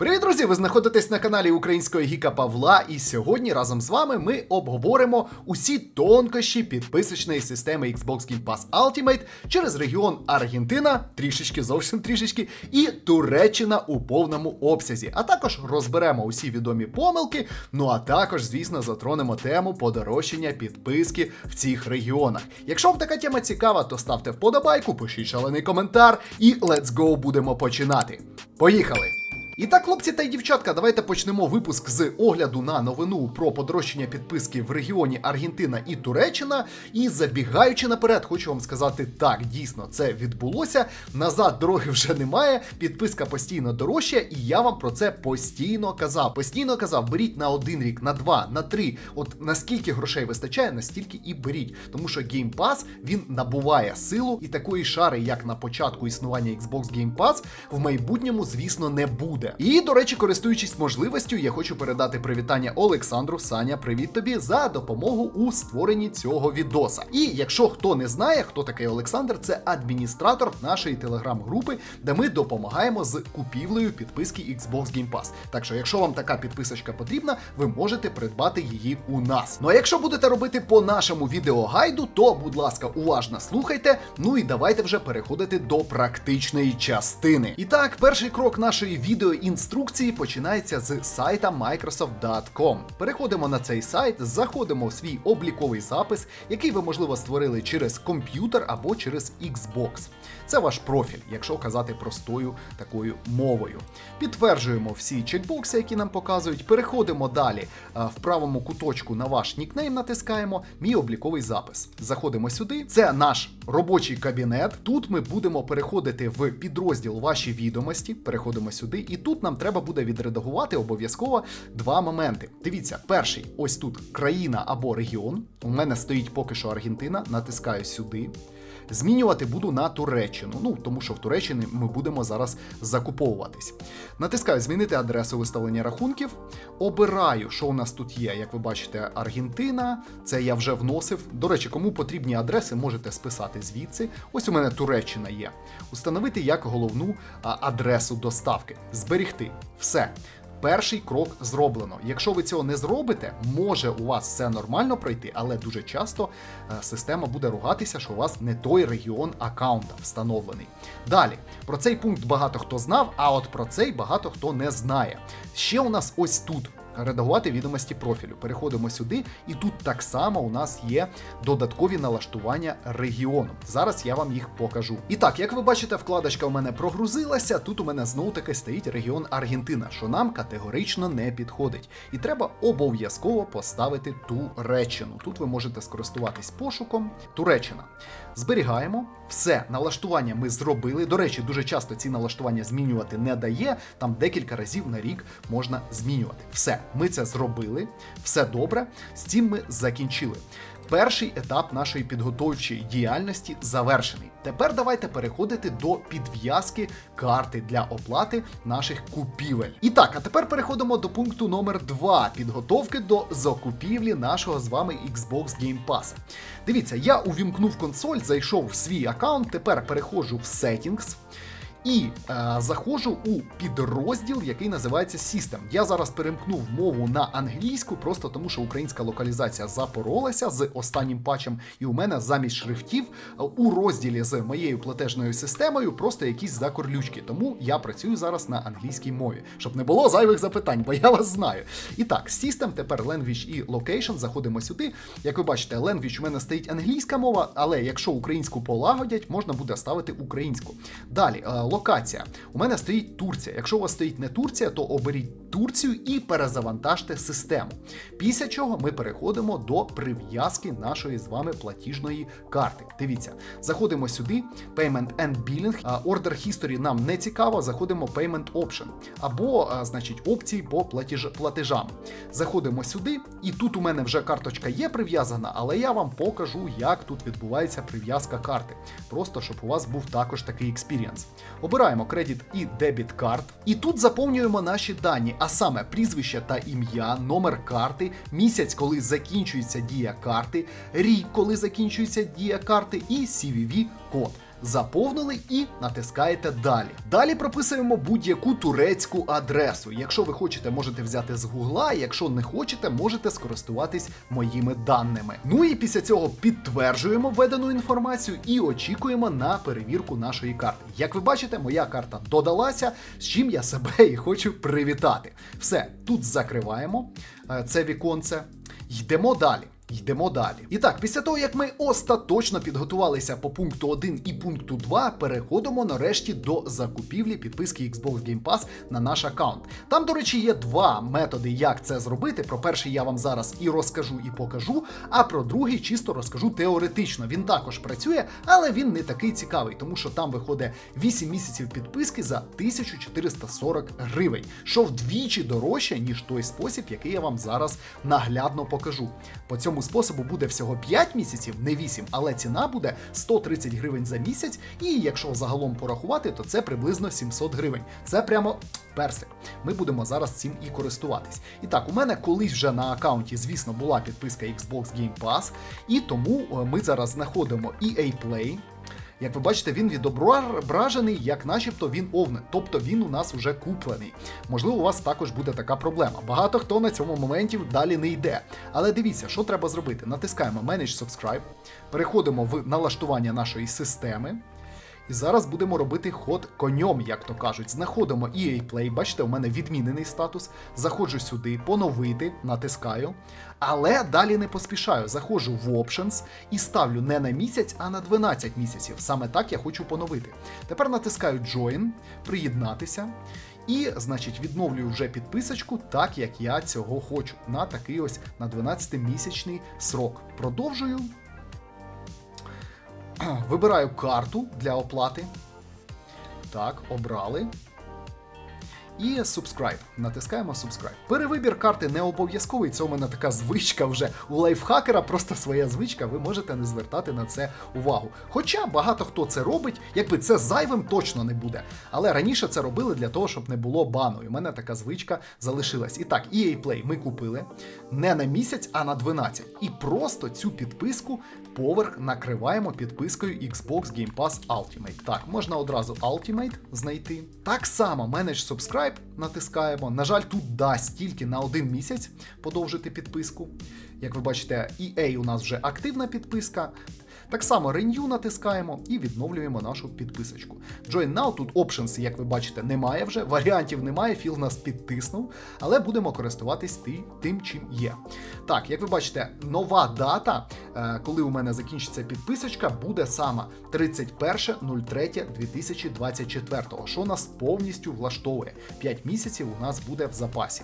Привіт, друзі! Ви знаходитесь на каналі Українського Гіка Павла, і сьогодні разом з вами ми обговоримо усі тонкощі підписочної системи Xbox Game Pass Ultimate через регіон Аргентина, трішечки зовсім трішечки, і Туреччина у повному обсязі. А також розберемо усі відомі помилки. Ну а також, звісно, затронемо тему подорожчання підписки в цих регіонах. Якщо вам така тема цікава, то ставте вподобайку, пишіть шалений коментар, і let's go будемо починати. Поїхали! І так, хлопці та й дівчатка, давайте почнемо випуск з огляду на новину про подорожчання підписки в регіоні Аргентина і Туреччина. І забігаючи наперед, хочу вам сказати, так, дійсно, це відбулося. Назад дороги вже немає. Підписка постійно дорожча, і я вам про це постійно казав. Постійно казав, беріть на один рік, на два, на три. От наскільки грошей вистачає, настільки і беріть. Тому що Game Pass, він набуває силу, і такої шари, як на початку існування Xbox Game Pass, в майбутньому, звісно, не буде. І, до речі, користуючись можливістю, я хочу передати привітання Олександру Саня. Привіт тобі за допомогу у створенні цього відоса. І якщо хто не знає, хто такий Олександр, це адміністратор нашої телеграм-групи, де ми допомагаємо з купівлею підписки Xbox Game Pass. Так що, якщо вам така підписочка потрібна, ви можете придбати її у нас. Ну а якщо будете робити по нашому відеогайду, то, будь ласка, уважно слухайте. Ну і давайте вже переходити до практичної частини. І так, перший крок нашої відеоінструкції починається з сайта Microsoft.com. Переходимо на цей сайт, заходимо в свій обліковий запис, який ви, можливо, створили через комп'ютер або через Xbox. Це ваш профіль, якщо казати простою такою мовою. Підтверджуємо всі чекбокси, які нам показують. Переходимо далі в правому куточку на ваш нікнейм, натискаємо мій обліковий запис. Заходимо сюди. Це наш робочий кабінет. Тут ми будемо переходити в підрозділ ваші відомості. Переходимо сюди, і тут нам треба буде відредагувати обов'язково два моменти. Дивіться, перший ось тут країна або регіон. У мене стоїть поки що Аргентина. Натискаю сюди. Змінювати буду на Туреччину. Ну тому що в Туреччині ми будемо зараз закуповуватись. Натискаю змінити адресу виставлення рахунків. Обираю, що у нас тут є. Як ви бачите, Аргентина. Це я вже вносив. До речі, кому потрібні адреси, можете списати звідси. Ось у мене Туреччина є. Установити як головну адресу доставки. Зберігти. Все. Перший крок зроблено. Якщо ви цього не зробите, може у вас все нормально пройти, але дуже часто е, система буде ругатися, що у вас не той регіон аккаунта встановлений. Далі про цей пункт багато хто знав, а от про цей багато хто не знає. Ще у нас ось тут. Редагувати відомості профілю. Переходимо сюди, і тут так само у нас є додаткові налаштування регіону. Зараз я вам їх покажу. І так, як ви бачите, вкладочка у мене прогрузилася. Тут у мене знову таки стоїть регіон Аргентина, що нам категорично не підходить. І треба обов'язково поставити Туреччину. Тут ви можете скористуватись пошуком. Туреччина. Зберігаємо. Все, налаштування ми зробили. До речі, дуже часто ці налаштування змінювати не дає. Там декілька разів на рік можна змінювати. Все, ми це зробили, все добре. З цим ми закінчили. Перший етап нашої підготовчої діяльності завершений. Тепер давайте переходити до підв'язки карти для оплати наших купівель. І так, а тепер переходимо до пункту номер 2 підготовки до закупівлі нашого з вами Xbox Game Pass. Дивіться, я увімкнув консоль, зайшов в свій аккаунт, тепер переходжу в Settings. І е, заходжу у підрозділ, який називається System. Я зараз перемкнув мову на англійську, просто тому що українська локалізація запоролася з останнім патчем, і у мене замість шрифтів е, у розділі з моєю платежною системою просто якісь закорлючки. Тому я працюю зараз на англійській мові, щоб не було зайвих запитань, бо я вас знаю. І так, System, тепер Language і Location. Заходимо сюди. Як ви бачите, Language у мене стоїть англійська мова, але якщо українську полагодять, можна буде ставити українську. Далі. Локація. У мене стоїть Турція. Якщо у вас стоїть не Турція, то оберіть Турцію і перезавантажте систему. Після чого ми переходимо до прив'язки нашої з вами платіжної карти. Дивіться, заходимо сюди, Payment and Billing. Order History нам не цікаво, заходимо Payment Option. Або, значить, опції по платіж, платежам. Заходимо сюди, і тут у мене вже карточка є прив'язана, але я вам покажу, як тут відбувається прив'язка карти. Просто щоб у вас був також такий експірієнс. Обираємо кредит і дебіт карт. І тут заповнюємо наші дані, а саме прізвище та ім'я, номер карти, місяць, коли закінчується дія карти, рік, коли закінчується дія карти, і CVV код. Заповнили і натискаєте далі. Далі прописуємо будь-яку турецьку адресу. Якщо ви хочете, можете взяти з гугла. Якщо не хочете, можете скористуватись моїми даними. Ну і після цього підтверджуємо введену інформацію і очікуємо на перевірку нашої карти. Як ви бачите, моя карта додалася, з чим я себе і хочу привітати. Все, тут закриваємо е, це віконце. Йдемо далі. Йдемо далі. І так, після того, як ми остаточно підготувалися по пункту 1 і пункту 2, переходимо нарешті до закупівлі підписки Xbox Game Pass на наш аккаунт. Там, до речі, є два методи, як це зробити. Про перший я вам зараз і розкажу, і покажу. А про другий чисто розкажу теоретично. Він також працює, але він не такий цікавий, тому що там виходить 8 місяців підписки за 1440 гривень, що вдвічі дорожче, ніж той спосіб, який я вам зараз наглядно покажу. По цьому способу буде всього 5 місяців, не 8, але ціна буде 130 гривень за місяць. І якщо загалом порахувати, то це приблизно 700 гривень. Це прямо персик. Ми будемо зараз цим і користуватись. І так, у мене колись вже на аккаунті, звісно, була підписка Xbox Game Pass, і тому е, ми зараз знаходимо EA Play. Як ви бачите, він відображений, як начебто він овне, тобто він у нас вже куплений. Можливо, у вас також буде така проблема. Багато хто на цьому моменті далі не йде. Але дивіться, що треба зробити. Натискаємо Manage Subscribe, переходимо в налаштування нашої системи. І зараз будемо робити ход коньом, як то кажуть. Знаходимо EA Play, бачите, у мене відмінений статус. Заходжу сюди, поновити, натискаю. Але далі не поспішаю. Заходжу в Options і ставлю не на місяць, а на 12 місяців. Саме так я хочу поновити. Тепер натискаю Join, приєднатися. І, значить, відновлюю вже підписочку, так як я цього хочу. На такий ось на 12-місячний срок. Продовжую. Вибираю карту для оплати. Так, обрали. І subscribe. Натискаємо subscribe. Перевибір карти не обов'язковий. Це у мене така звичка вже у лайфхакера, просто своя звичка. Ви можете не звертати на це увагу. Хоча багато хто це робить, якби це зайвим точно не буде. Але раніше це робили для того, щоб не було бану. І в мене така звичка залишилась. І так, EA Play ми купили не на місяць, а на 12. І просто цю підписку поверх накриваємо підпискою Xbox Game Pass Ultimate. Так, можна одразу Ultimate знайти. Так само Manage Subscribe натискаємо. На жаль, тут дасть тільки на один місяць подовжити підписку. Як ви бачите, EA у нас вже активна підписка. Так само Renew натискаємо і відновлюємо нашу підписочку. Join Now, тут options, як ви бачите, немає вже, варіантів немає, філ нас підтиснув, але будемо користуватись ти- тим, чим є. Так, як ви бачите, нова дата, е, коли у мене закінчиться підписочка, буде саме 31.03.2024, що нас повністю влаштовує. 5 місяців у нас буде в запасі.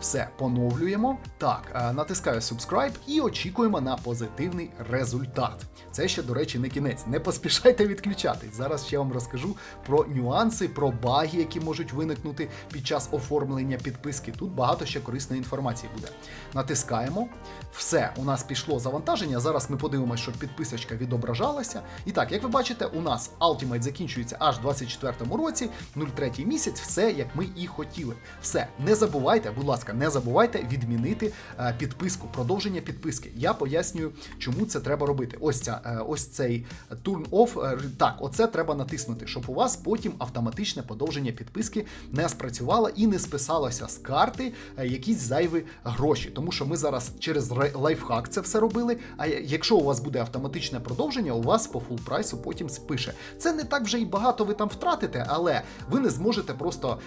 Все, поновлюємо. Так, е, натискаю subscribe і очікуємо на позитивний результат. Це ще, до речі, не кінець. Не поспішайте відключатись. Зараз ще вам розкажу про нюанси, про баги, які можуть виникнути під час оформлення підписки. Тут багато ще корисної інформації буде. Натискаємо. Все, у нас пішло завантаження. Зараз ми подивимося, щоб підписочка відображалася. І так, як ви бачите, у нас Ultimate закінчується аж в 24-му році, 03 місяць, все як ми і хотіли. Все, не забувайте, будь ласка, не забувайте відмінити е, підписку, продовження підписки. Я пояснюю, чому це треба робити. Ось ця, е, ось цей turn off. е, Так, оце треба натиснути, щоб у вас потім автоматичне подовження підписки не спрацювало і не списалося з карти якісь зайві гроші. Тому що ми зараз через ре- лайфхак це все робили. А якщо у вас буде автоматичне продовження, у вас по фул прайсу потім спише. Це не так вже і багато ви там втратите, але ви не зможете просто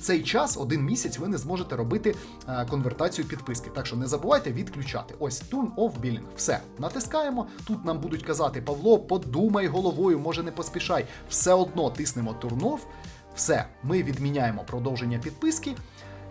цей час, один місяць, ви не зможете робити конвертацію підписки. Так що не забувайте відключати. Ось turn off billing. Все, натискаємо. Тут нам будуть казати, Павло, подумай головою, може не поспішай. Все одно тиснемо turn off. Все, ми відміняємо продовження підписки.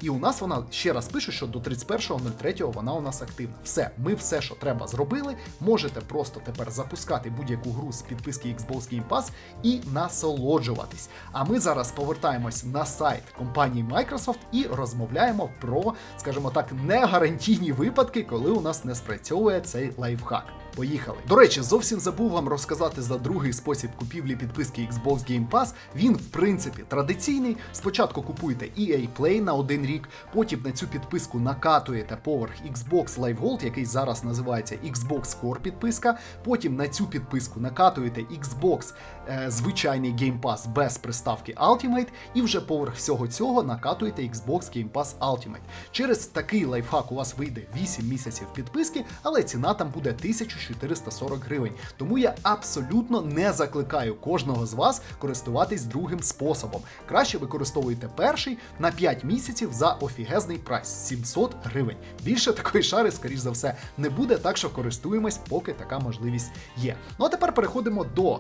І у нас вона ще раз пише, що до 31.03 вона у нас активна. Все, ми все, що треба, зробили. Можете просто тепер запускати будь-яку гру з підписки Xbox Game Pass і насолоджуватись. А ми зараз повертаємось на сайт компанії Microsoft і розмовляємо про, скажімо так, негарантійні випадки, коли у нас не спрацьовує цей лайфхак. Поїхали. До речі, зовсім забув вам розказати за другий спосіб купівлі підписки Xbox Game Pass. Він, в принципі, традиційний. Спочатку купуєте EA Play на один рік, потім на цю підписку накатуєте поверх Xbox Live Gold, який зараз називається Xbox Core підписка. Потім на цю підписку накатуєте Xbox звичайний Game Pass без приставки Ultimate, і вже поверх всього цього накатуєте Xbox Game Pass Ultimate. Через такий лайфхак у вас вийде 8 місяців підписки, але ціна там буде 1440 гривень. Тому я абсолютно не закликаю кожного з вас користуватись другим способом. Краще використовуйте перший на 5 місяців за офігезний прайс 700 гривень. Більше такої шари, скоріш за все, не буде, так що користуємось, поки така можливість є. Ну а тепер переходимо до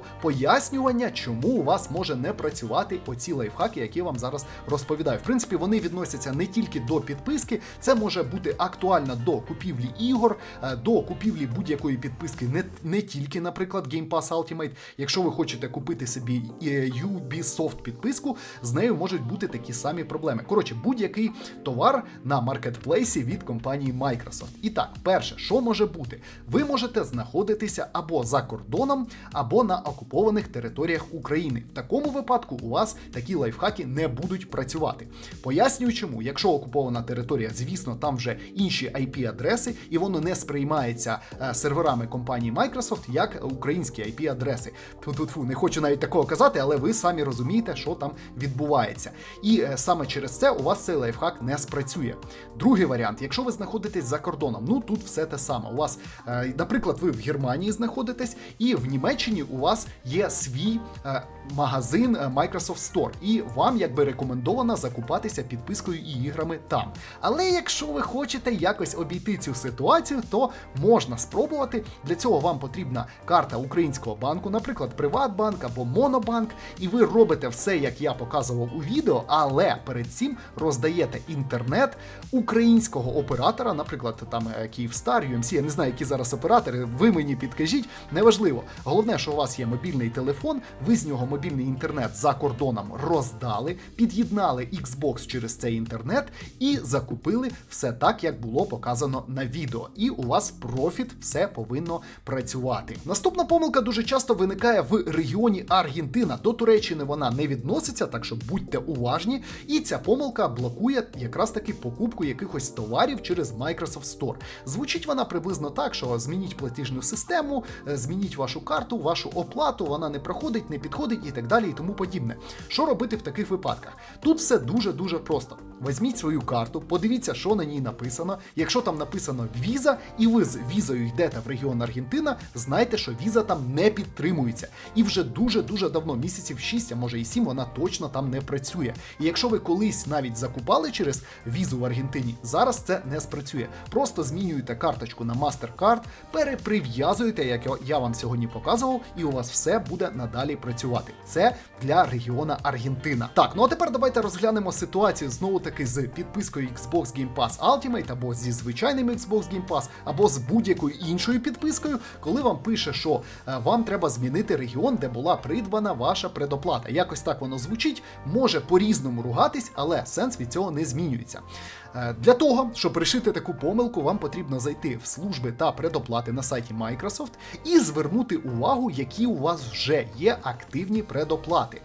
пояснювання, чому у вас може не працювати оці лайфхаки, які я вам зараз розповідаю. В принципі, вони відносяться не тільки до підписки, це може бути актуально до купівлі ігор, е, до купівлі будь-якої підписки, не, не тільки, наприклад, Game Pass Ultimate. Якщо ви хочете купити собі е, Ubisoft підписку, з нею можуть бути такі самі проблеми. Коротше, будь-який товар на маркетплейсі від компанії Microsoft. І так, перше, що може бути? Ви можете знаходитися або за кордоном, або на окупованих територіях України. В такому випадку у вас такі лайфхаки не будуть працювати. Пояснюю, чому, якщо окупована територія, звісно, там вже інші IP-адреси, і воно не сприймається е, серверами компанії Microsoft як українські IP-адреси. Тут не хочу навіть такого казати, але ви самі розумієте, що там відбувається. І е, саме через це у вас цей лайфхак не спрацює. Другий варіант, якщо ви знаходитесь за кордоном, ну тут все те саме. У вас, е, наприклад, ви в Германії знаходитесь, і в Німеччині у вас є свій е, магазин е, Microsoft Store, і вам якби рекомендовано закупатися підпискою і іграми там. Але якщо ви хочете якось обійти цю ситуацію, то можна спробувати. Для цього вам потрібна карта українського банку, наприклад, Приватбанк або Монобанк, і ви робите все, як я показував у відео, але перед цим роздаєте інтернет українського оператора, наприклад, там е, Київстар, UMC, я не знаю, які зараз оператори, ви мені підкажіть, неважливо. Головне, що у вас є мобільний телефон, ви з нього мобільний інтернет за кордоном роздали, під'єднали Xbox через цей інтернет і закупили все так, як було показано на відео. І у вас профіт все повинно працювати. Наступна помилка дуже часто виникає в регіоні Аргентина. До Туреччини вона не відноситься, так що будьте уважні. І ця помилка блокує якраз таки покупку якихось товарів через Microsoft Store. Звучить вона приблизно так, що змініть платіжну систему, е, змініть вашу карту, вашу оплату, вона не проходить, не підходить і так далі, і тому подібне. Що робити в таких випадках? Тут все дуже дуже просто. Візьміть свою карту, подивіться, що на ній написано. Якщо там написано віза, і ви з візою йдете в регіон Аргентина, знайте, що віза там не підтримується. І вже дуже-дуже давно, місяців 6, а може і 7, вона точно там не працює. І якщо ви колись навіть закупали через візу в Аргентині, зараз це не спрацює. Просто змінюєте карточку на MasterCard, переприв'язуєте, як я вам сьогодні показував, і у вас все буде надалі працювати. Це для регіона Аргентина. Так, ну а тепер давайте розглянемо ситуацію знову з підпискою Xbox Game Pass Ultimate, або зі звичайним Xbox Game Pass, або з будь-якою іншою підпискою, коли вам пише, що е, вам треба змінити регіон, де була придбана ваша предоплата. Якось так воно звучить, може по-різному ругатись, але сенс від цього не змінюється. Е, Для того, щоб рішити таку помилку, вам потрібно зайти в служби та предоплати на сайті Microsoft і звернути увагу, які у вас вже є активні предоплати.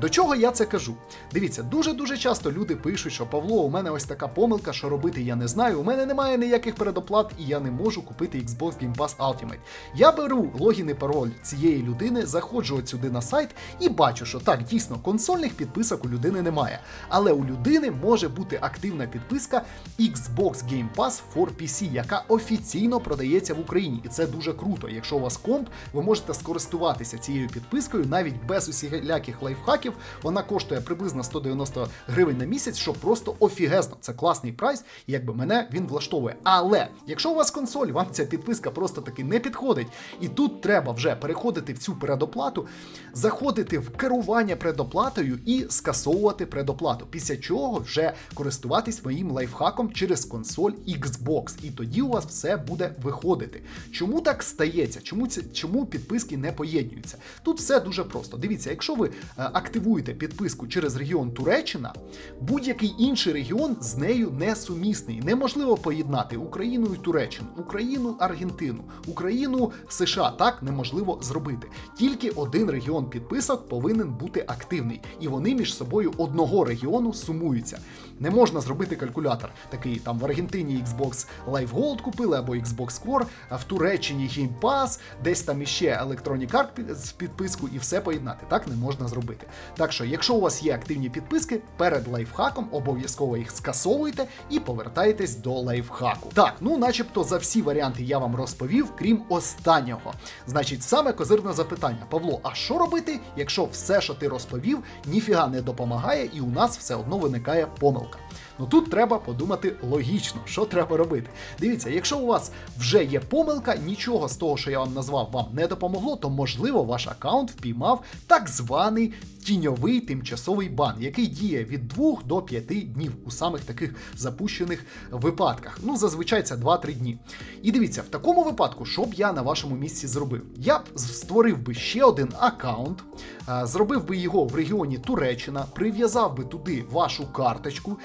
До чого я це кажу? Дивіться, дуже-дуже часто люди пишуть, що Павло, у мене ось така помилка, що робити я не знаю. У мене немає ніяких передоплат, і я не можу купити Xbox Game Pass Ultimate. Я беру логін і пароль цієї людини, заходжу от сюди на сайт і бачу, що так, дійсно, консольних підписок у людини немає. Але у людини може бути активна підписка Xbox Game Pass for PC, яка офіційно продається в Україні. І це дуже круто. Якщо у вас комп, ви можете скористуватися цією підпискою навіть без усіляких лайфхаків. Вона коштує приблизно 190 гривень на місяць, що просто офігезно. Це класний прайс, і якби мене він влаштовує. Але якщо у вас консоль, вам ця підписка просто таки не підходить, і тут треба вже переходити в цю передоплату, заходити в керування предоплатою і скасовувати предоплату. Після чого вже користуватись моїм лайфхаком через консоль Xbox. І тоді у вас все буде виходити. Чому так стається? Чому це чому підписки не поєднуються? Тут все дуже просто. Дивіться, якщо ви е, активно активуєте підписку через регіон Туреччина, будь-який інший регіон з нею несумісний. Неможливо поєднати Україну і Туреччину, Україну, Аргентину, Україну, США. Так неможливо зробити. Тільки один регіон підписок повинен бути активний, і вони між собою одного регіону сумуються. Не можна зробити калькулятор. Такий там в Аргентині Xbox Live Gold купили або Xbox Core, а в Туреччині Game Pass, десь там іще Electronic Arts з підписку і все поєднати. Так не можна зробити. Так що, якщо у вас є активні підписки, перед лайфхаком обов'язково їх скасовуйте і повертаєтесь до лайфхаку. Так, ну начебто за всі варіанти я вам розповів, крім останнього. Значить, саме козирне запитання. Павло, а що робити, якщо все, що ти розповів, ніфіга не допомагає, і у нас все одно виникає помилка? помилка. Ну тут треба подумати логічно, що треба робити. Дивіться, якщо у вас вже є помилка, нічого з того, що я вам назвав, вам не допомогло, то можливо ваш аккаунт впіймав так званий тіньовий тимчасовий бан, який діє від 2 до 5 днів у самих таких запущених випадках. Ну, зазвичай це 2-3 дні. І дивіться, в такому випадку, що б я на вашому місці зробив? Я б створив би ще один аккаунт, зробив би його в регіоні Туреччина, прив'язав би туди вашу карточку,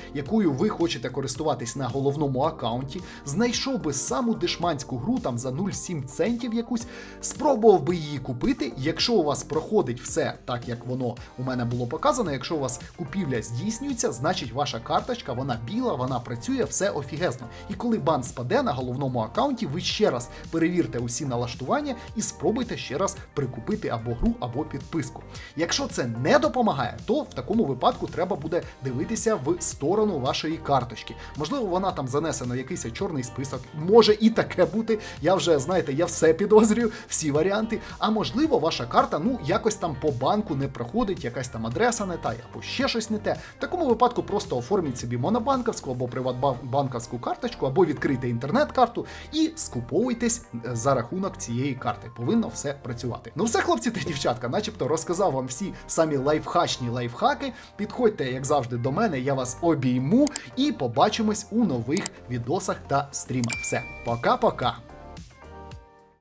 якою ви хочете користуватись на головному аккаунті, знайшов би саму дешманську гру там за 0,7 центів якусь, спробував би її купити. Якщо у вас проходить все так, як воно у мене було показано, якщо у вас купівля здійснюється, значить ваша карточка, вона біла, вона працює, все офігезно. І коли бан спаде на головному аккаунті, ви ще раз перевірте усі налаштування і спробуйте ще раз прикупити або гру, або підписку. Якщо це не допомагає, то в такому випадку треба буде дивитися в сторону вашої карточки. Можливо, вона там занесена в якийсь чорний список. Може і таке бути. Я вже знаєте, я все підозрюю, всі варіанти. А можливо, ваша карта ну якось там по банку не проходить, якась там адреса не та, або ще щось не те. В такому випадку просто оформіть собі монобанківську або приватбанківську карточку, або відкрийте інтернет-карту і скуповуйтесь е, за рахунок цієї карти. Повинно все працювати. Ну все, хлопці та дівчатка, начебто розказав вам всі самі лайфхачні лайфхаки. Підходьте, як завжди, до мене, я вас обійму і побачимось у нових відосах та стрімах. Все, пока-пока.